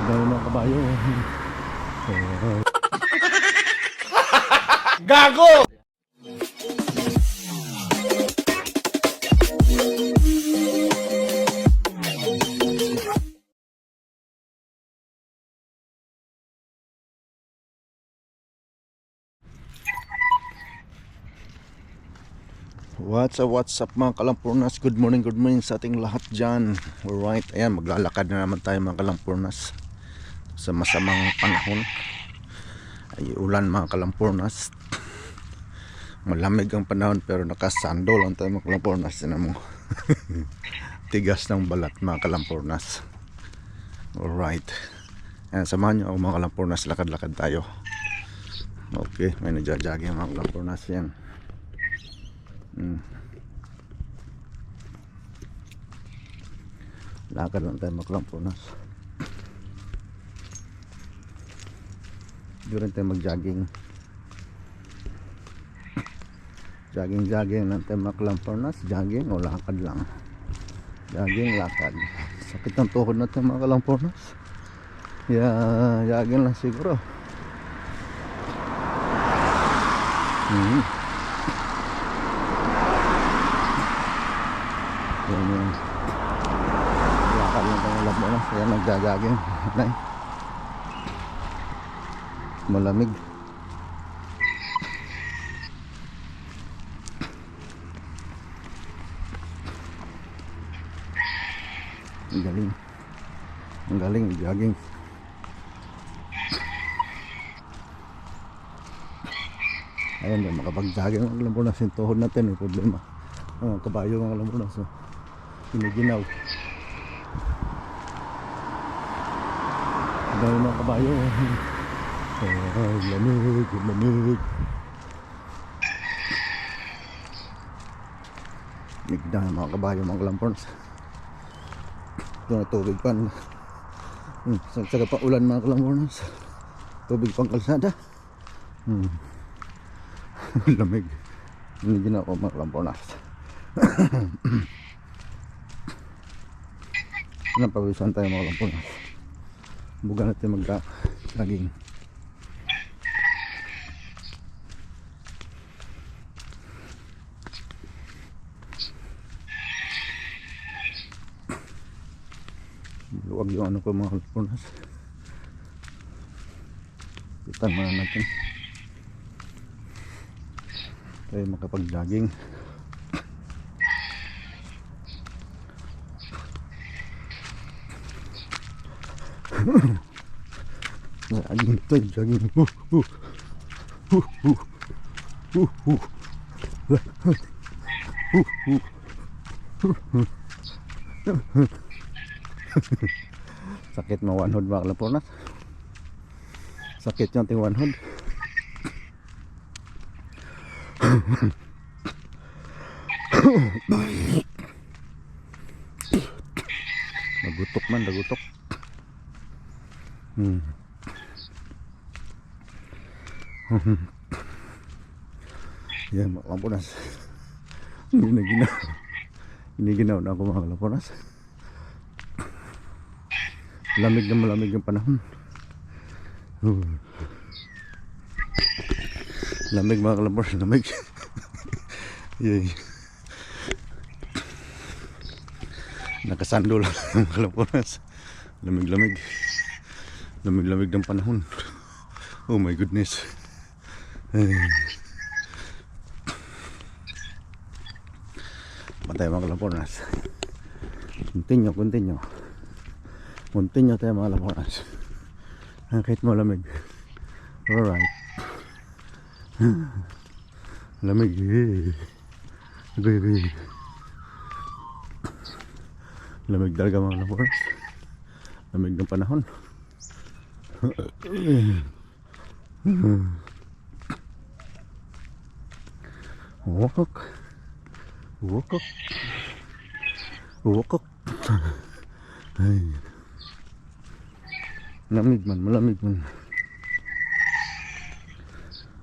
Dahil mga kabayo. Gago! What's up, what's up mga kalampornas? Good morning, good morning sa ating lahat dyan. Alright, ayan, maglalakad na naman tayo mga kalampornas. Sa masamang panahon. Ay ulan mga kalampornas. Malamig ang panahon pero nakasando lang tayo mga kalampornas. Tinan mo. Tigas ng balat mga kalampornas. Alright. Ayan, samahan nyo ako mga kalampornas. Lakad-lakad tayo. Okay, may nagjajagi mga kalampornas yan. Mm. Lakad lang tayo maglampunas. Hindi rin tayo mag-jogging. Jogging, jogging lang tayo. Jogging o lakad lang. Jogging, lakad. Sakit ng tuhod natin mga. Yeah, jogging lang siguro. Mm. Yan yung lakad yung pangalap mo na. Kaya nagjajaging. Malamig. Ang galing. Ang galing, jogging. Ayun, di makapag-jogging ang alam na sintuhod natin, may problema. Ang kabayo ang alam po na. So, Piniginaw. Dahil mga kabayo. Ay, lamig, lamig. Migda mga kabayo, mga lampons. Ito na tubig pa. Hmm, sa saka pa ulan mga kalampons. Tubig pang kalsada. Hmm. lamig. Hindi na ako mga kalampons. Napawisan tayo mga kampon. Buga natin mag-laging. Luwag yung ano ko mga kalpunas. Kitan muna natin. Tayo makapag-jogging. Jogging to, jogging. Uh, uh. Uh, uh. Uh, uh. Uh, uh. Sakit mo one hood mga kalapornas. Sakit yung ting one hood. Nagutok man, nagutok. Hmm. Yan, mga lampunas. Hindi na ginaw. Hindi ginaw na ako mga lampunas. Lamig na malamig yung panahon. Lamig mga lampunas, lamig. Yay. Nakasando lang mga lampunas. Lamig-lamig. Lamig-lamig ng panahon. Oh my goodness. Ay. Patay mga kalaponas. Continue, continue. Continue tayo mga kalaponas. Kahit mo lamig. Alright. Lamig. eh. Okay, okay. Lamig talaga mga kalaponas. Lamig ng panahon. Wokok. Wokok. Wokok. Ay. Malamig man, malamig man.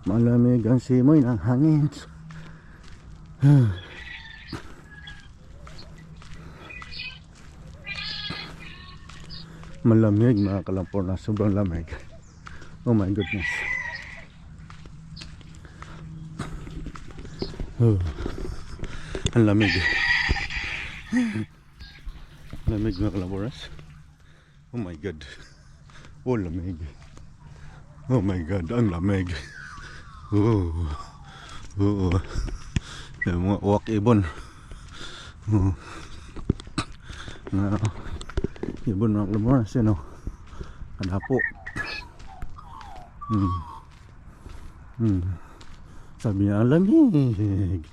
Malamig ang simoy ng hangin. Malamig mga kalampornas. Sobrang lamig. Oh my goodness. Oh. Ang lamig. lamig mga kalampornas. Oh my god. Oh lamig. Oh my god, ang lamig. Oh. Oo. Yung mga uwak ibon. Oo. Nga. Ibon mga kalampornas. Yan o. Kanapo. Hmm. Hmm. Sabi niya, ang lamig.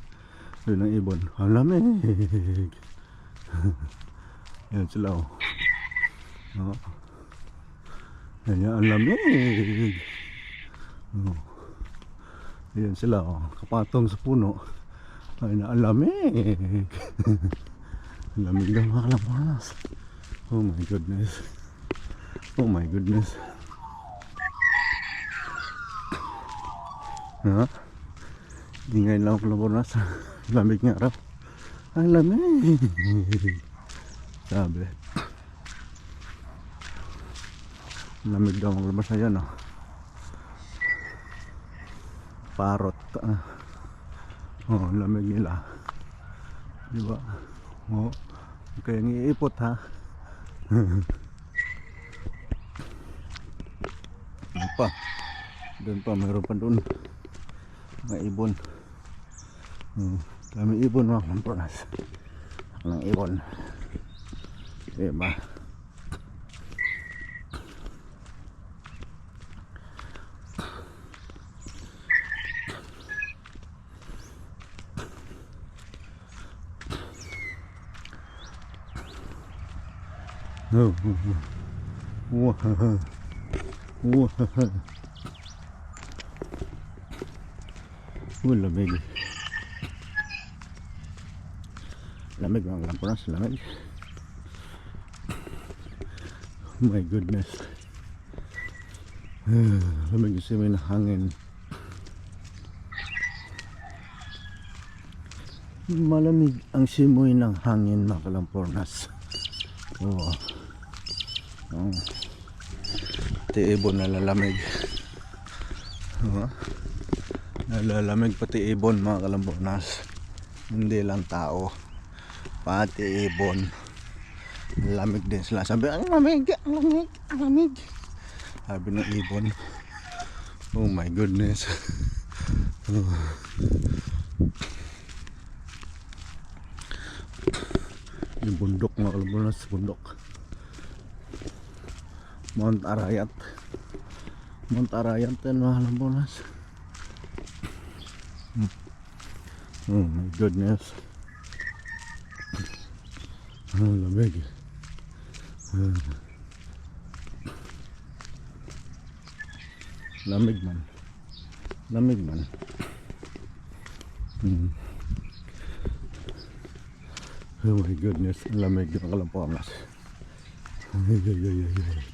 Yun ang ibon. Ang lamig. Yan sila oh. Oo. Yan yan, ang lamig. Oo. Yan sila oh. Kapatong sa puno. Ay na, ang lamig. ang lamig ng mga kalampanas. Oh my goodness. Oh my goodness. Ha? Ingay lang ako labornas. Lamig nga raw. Ang lamig. Sabi. Lamig daw ang labas na yan. Oh. Parot. Ah. Oh, lamig nila. Di ba? Oh. Kaya ngiipot ha. Ano pa? Doon pa, mayroon pa doon. Mga ibon. Hmm. Ibon mga kampornas. Ng ibon. Diba? Oh, oh, oh. Oh, lamig. Lamig mga lampunas, lamig. Oh my goodness. lamig kasi may hangin. Malamig ang simoy ng hangin mga kalampornas. Oo. Oh. Pati ibon nalalamig. Oo. Nalalamig pati ibon mga kalambornas. Hindi lang tao. Pati ibon. Lamig din sila. Sabi, ang lamig, ang lamig, ang lamig. Sabi ng ibon. Oh my goodness. Oh. Yung bundok mga kalambornas, bundok. Mount Arayat. Mount Arayat yan mga kalambornas. Oh my goodness. Ang lamig. Ah. Lamig man. Lamig man. Hmm. Oh my goodness. Ang lamig ng kalampangas. Ay, ay, ay, ay, ay.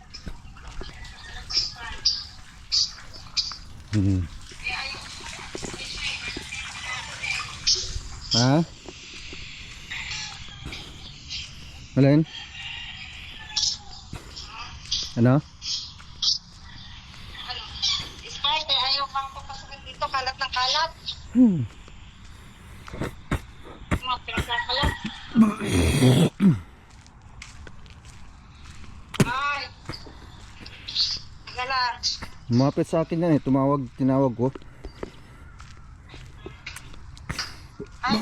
Hmm. Ha? Alin? Ano? Sprite, eh, ayaw kang papasukin dito. Kalat ng kalat. Hmm. Mga pinagkakalat. Ay. Gala. Lumapit sa akin yan eh. Tumawag, tinawag ko. Ay.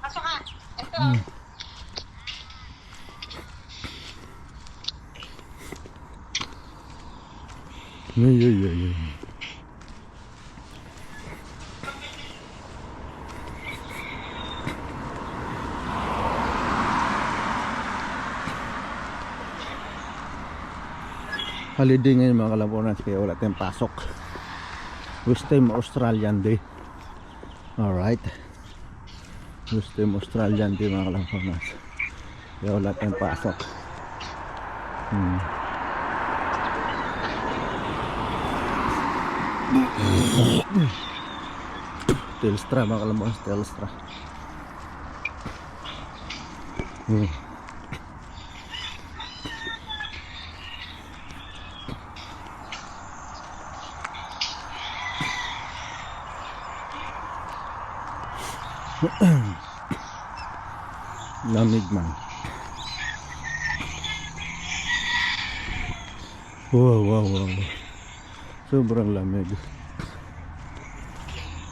Pasok ka. Ito. Ay, ay, ay, ay. Holiday ngayon mga kalabonas kaya wala tayong pasok. West time Australian Day. Alright. West time Australian Day mga kalabonas. Kaya wala tayong pasok. Hmm. Telstra mga kalabonas, Telstra. Hmm. Lamig man. Wow, wow, wow. Sobrang lamig.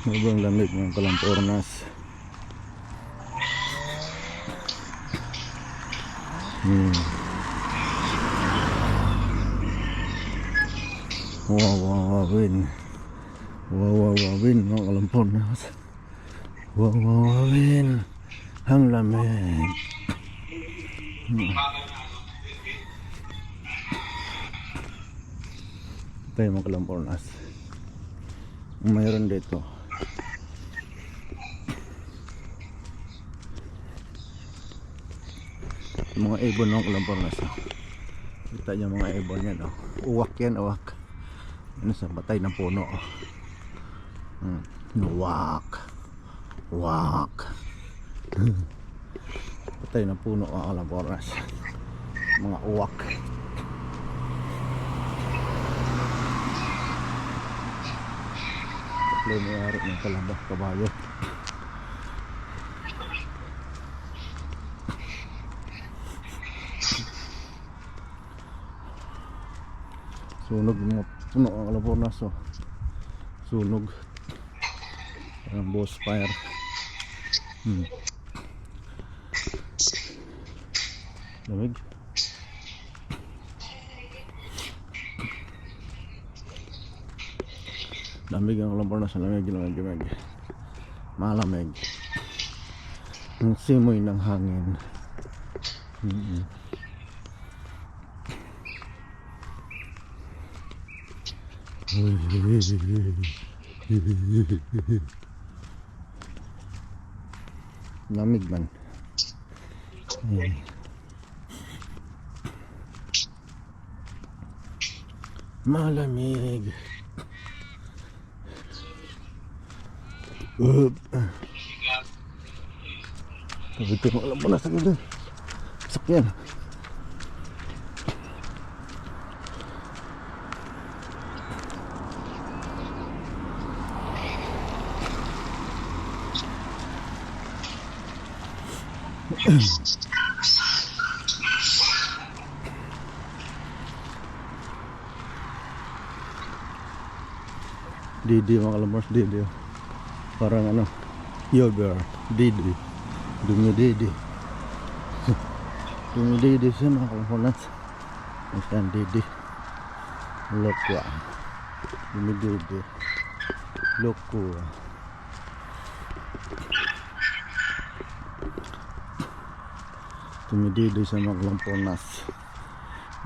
Sobrang lamig ng Kalampornas. Hmm. Wow, wow, wow, win. Wow, wow, wow, win mga Kalampornas. Wow, wow, wow, win. Ang lamig. Tayo mga Kalampornas. Mayroon dito. Yung mga ibon ng Kalampornas. oh. Kita niyo mga ibon yan. Oh. Uwak yan, uwak. Ano sa batay ng puno. Oh. Hmm. Uwak. Uwak. Patay ng puno ang Kalampornas. Mga uwak. Tatlo may-ari ng kalabas kabayo. Sunog mga puno ang Californas oh. Sunog. Parang boss fire. Hmm. Lamig. Lamig ang Californas. Lamig, lamig, lamig. Malamig. Ang simoy ng hangin. Mm-mm. Lamig man. Ayan. Malamig. Up. Ito mo alam mo na sa ganda. Sakyan. Didi mga kalamars, Didi. Parang ano, yogurt, Didi. Dumi Didi. Dumi Didi siya mga kalamars. Ayan, Didi. Lokwa. Dumi Didi. Lokwa. Dumi Didi sa mga kalampornas.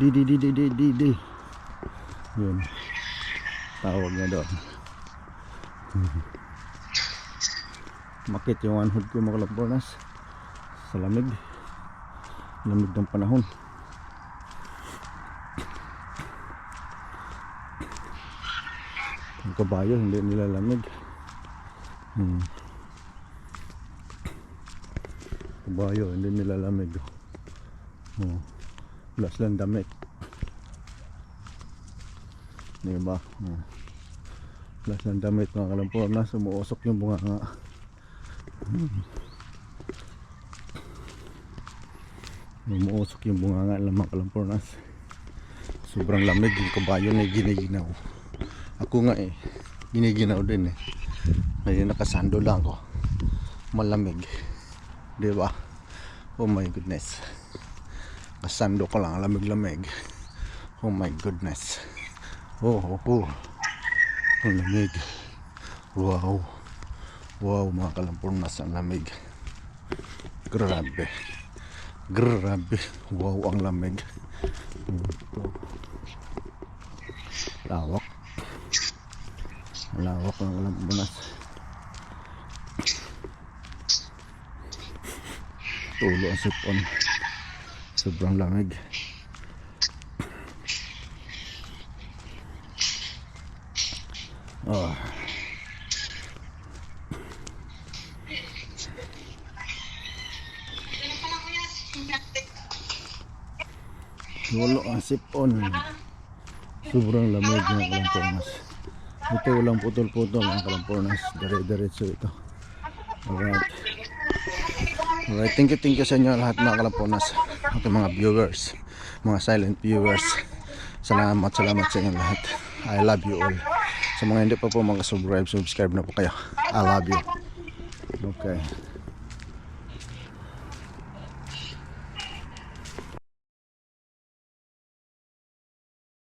Didi, Didi, Didi, Didi. Yun. Tawag niya doon. Makit yung anhod ko mga kalapurnas sa lamig. Lamig ng panahon. Ang kabayo hindi nila lamig. Hmm. Kabayo hindi nila lamig. Oh. Plus lang damit. Di ba? Oh. Plus lang damit mga kalampornas. Umuusok yung bunga nga. Umuusok yung bunganga ng mga kalampornas. Sobrang lamig yung kabayo na giniginaw. Ako nga eh, giniginaw din eh. Ngayon nakasando lang ako. Malamig. Di ba? Oh my goodness. Kasando ko lang, lamig-lamig. Oh my goodness. Oh, oh, oh. Ang lamig. Wow. Wow, mga kalampornas ang lamig. Grabe. Grabe. Wow, ang lamig. Lawak. Lawak ang kalampornas. Tulo ang sipon. Sobrang lamig. Oh. Walo ang sipon. Sobrang lamig ng kalampornas. Ito walang putol-putol ang kalampornas. Dire-diretso ito. Alright. Alright, thank you, thank you sa inyo lahat mga kalampornas. Ating mga viewers, mga silent viewers. Salamat, salamat sa inyo lahat. I love you all. Sa mga hindi pa po mga subscribe, subscribe na po kayo. I love you. Okay.